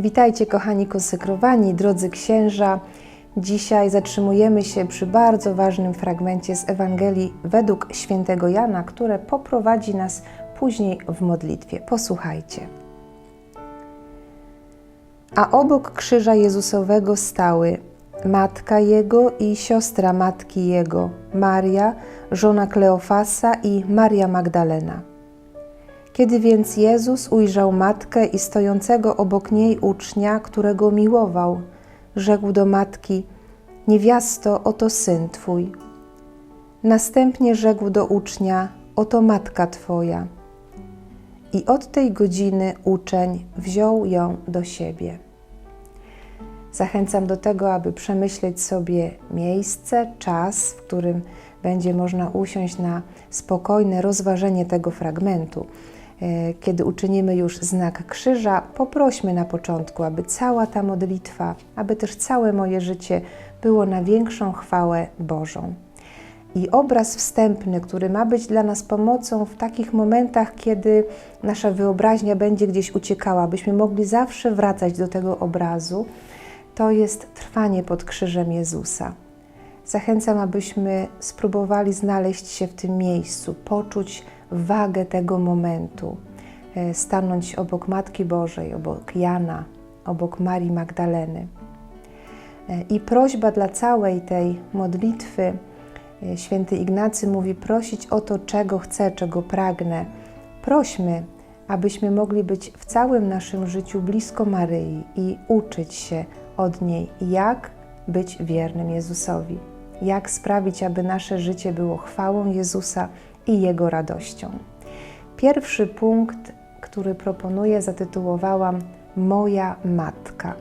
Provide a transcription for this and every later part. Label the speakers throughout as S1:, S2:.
S1: Witajcie, kochani konsekrowani, drodzy księża. Dzisiaj zatrzymujemy się przy bardzo ważnym fragmencie z Ewangelii według świętego Jana, które poprowadzi nas później w modlitwie. Posłuchajcie. A obok krzyża Jezusowego stały matka jego i siostra matki jego, Maria, żona Kleofasa i Maria Magdalena. Kiedy więc Jezus ujrzał matkę i stojącego obok niej ucznia, którego miłował, rzekł do matki: Niewiasto, oto syn twój. Następnie rzekł do ucznia: Oto matka twoja. I od tej godziny uczeń wziął ją do siebie. Zachęcam do tego, aby przemyśleć sobie miejsce, czas, w którym będzie można usiąść na spokojne rozważenie tego fragmentu. E, kiedy uczynimy już znak krzyża, poprośmy na początku, aby cała ta modlitwa, aby też całe moje życie było na większą chwałę Bożą. I obraz wstępny, który ma być dla nas pomocą w takich momentach, kiedy nasza wyobraźnia będzie gdzieś uciekała, byśmy mogli zawsze wracać do tego obrazu, to jest trwanie pod krzyżem Jezusa. Zachęcam, abyśmy spróbowali znaleźć się w tym miejscu, poczuć wagę tego momentu, e, stanąć obok Matki Bożej, obok Jana, obok Marii Magdaleny. E, I prośba dla całej tej modlitwy, e, święty Ignacy mówi: prosić o to, czego chcę, czego pragnę. Prośmy, abyśmy mogli być w całym naszym życiu blisko Maryi i uczyć się od niej, jak być wiernym Jezusowi, jak sprawić, aby nasze życie było chwałą Jezusa i Jego radością. Pierwszy punkt, który proponuję, zatytułowałam Moja Matka.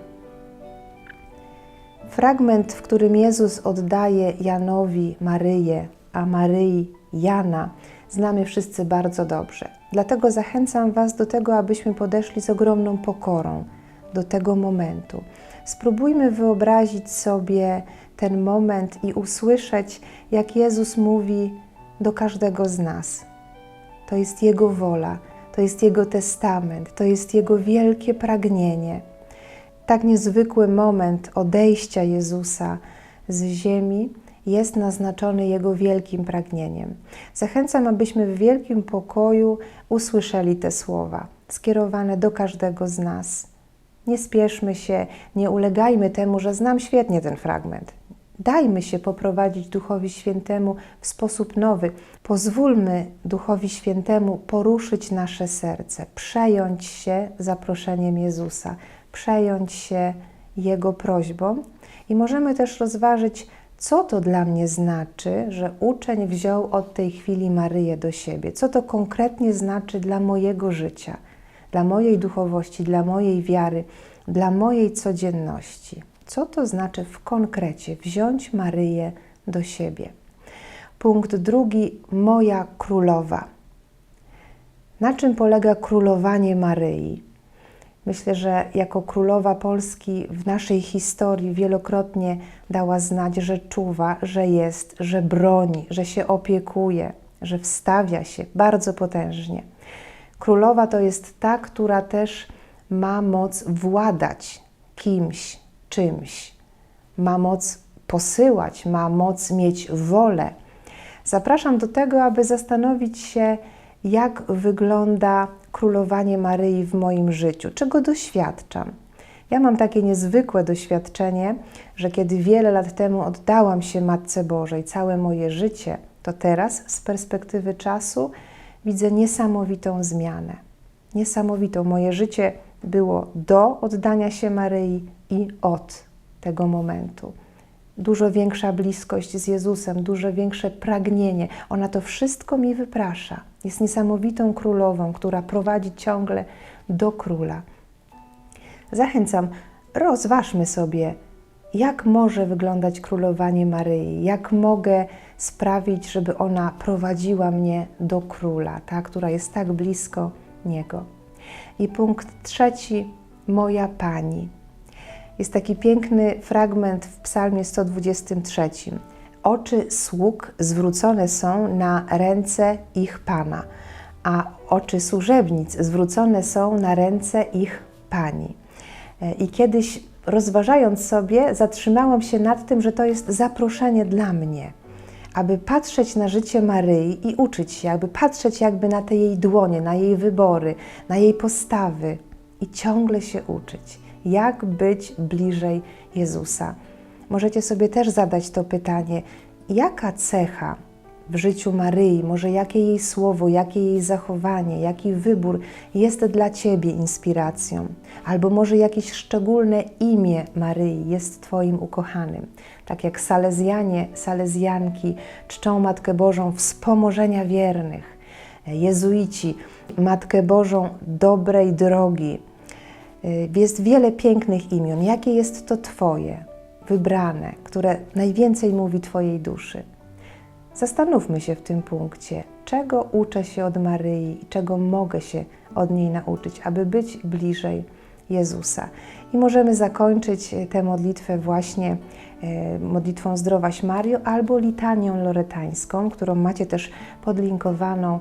S1: Fragment, w którym Jezus oddaje Janowi Maryję, a Maryi Jana, znamy wszyscy bardzo dobrze. Dlatego zachęcam Was do tego, abyśmy podeszli z ogromną pokorą do tego momentu. Spróbujmy wyobrazić sobie ten moment i usłyszeć, jak Jezus mówi do każdego z nas. To jest Jego wola, to jest Jego testament, to jest Jego wielkie pragnienie. Tak niezwykły moment odejścia Jezusa z ziemi jest naznaczony Jego wielkim pragnieniem. Zachęcam, abyśmy w wielkim pokoju usłyszeli te słowa, skierowane do każdego z nas. Nie spieszmy się, nie ulegajmy temu, że znam świetnie ten fragment. Dajmy się poprowadzić Duchowi Świętemu w sposób nowy. Pozwólmy Duchowi Świętemu poruszyć nasze serce, przejąć się zaproszeniem Jezusa, przejąć się Jego prośbą i możemy też rozważyć, co to dla mnie znaczy, że uczeń wziął od tej chwili Maryję do siebie, co to konkretnie znaczy dla mojego życia, dla mojej duchowości, dla mojej wiary, dla mojej codzienności. Co to znaczy w konkrecie wziąć Maryję do siebie? Punkt drugi moja królowa. Na czym polega królowanie Maryi? Myślę, że jako królowa Polski w naszej historii wielokrotnie dała znać, że czuwa, że jest, że broni, że się opiekuje, że wstawia się bardzo potężnie. Królowa to jest ta, która też ma moc władać kimś, czymś, ma moc posyłać, ma moc mieć wolę. Zapraszam do tego, aby zastanowić się, jak wygląda królowanie Maryi w moim życiu, czego doświadczam. Ja mam takie niezwykłe doświadczenie, że kiedy wiele lat temu oddałam się Matce Bożej, całe moje życie, to teraz z perspektywy czasu widzę niesamowitą zmianę. Niesamowitą. Moje życie było do oddania się Maryi i od tego momentu. Dużo większa bliskość z Jezusem, dużo większe pragnienie. Ona to wszystko mi wyprasza. Jest niesamowitą królową, która prowadzi ciągle do króla. Zachęcam, rozważmy sobie, jak może wyglądać królowanie Maryi, jak mogę sprawić, żeby ona prowadziła mnie do króla, ta, która jest tak blisko Niego. I punkt trzeci, moja Pani. Jest taki piękny fragment w Psalmie 123. Oczy sług zwrócone są na ręce ich Pana, a oczy służebnic zwrócone są na ręce ich Pani. E, I kiedyś rozważając sobie, zatrzymałam się nad tym, że to jest zaproszenie dla mnie, aby patrzeć na życie Maryi i uczyć się, aby patrzeć jakby na te jej dłonie, na jej wybory, na jej postawy i ciągle się uczyć, jak być bliżej Jezusa. Możecie sobie też zadać to pytanie, jaka cecha w życiu Maryi, może jakie jej słowo, jakie jej zachowanie, jaki wybór jest dla Ciebie inspiracją, albo może jakieś szczególne imię Maryi jest Twoim ukochanym. Tak jak Salezjanie, Salezjanki czczą Matkę Bożą wspomożenia wiernych, jezuici Matkę Bożą dobrej drogi. Jest wiele pięknych imion. Jakie jest to Twoje, wybrane, które najwięcej mówi Twojej duszy? Zastanówmy się w tym punkcie, czego uczę się od Maryi i czego mogę się od niej nauczyć, aby być bliżej Jezusa. I możemy zakończyć tę modlitwę właśnie e, modlitwą Zdrowaś Mario albo litanią loretańską, którą macie też podlinkowaną.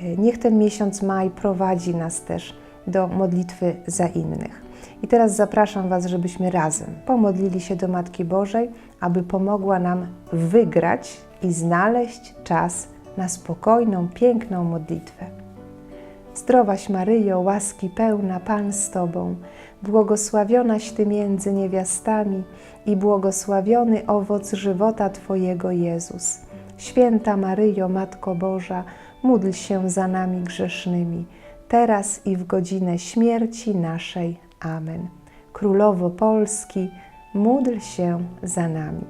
S1: E, niech ten miesiąc maj prowadzi nas też do modlitwy za innych. I teraz zapraszam Was, żebyśmy razem pomodlili się do Matki Bożej, aby pomogła nam wygrać i znaleźć czas na spokojną, piękną modlitwę. Zdrowaś Maryjo, łaski pełna, Pan z Tobą, błogosławionaś Ty między niewiastami i błogosławiony owoc żywota Twojego Jezus. Święta Maryjo, Matko Boża, módl się za nami grzesznymi, teraz i w godzinę śmierci naszej. Amen. Królowo Polski, módl się za nami.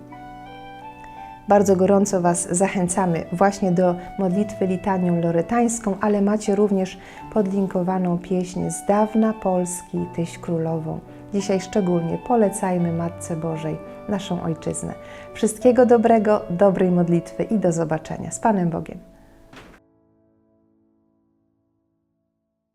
S1: Bardzo gorąco Was zachęcamy właśnie do modlitwy litanią loretańską, ale macie również podlinkowaną pieśń z dawna Polski Tyś Królową. Dzisiaj szczególnie polecajmy Matce Bożej naszą Ojczyznę. Wszystkiego dobrego, dobrej modlitwy i do zobaczenia. Z Panem Bogiem.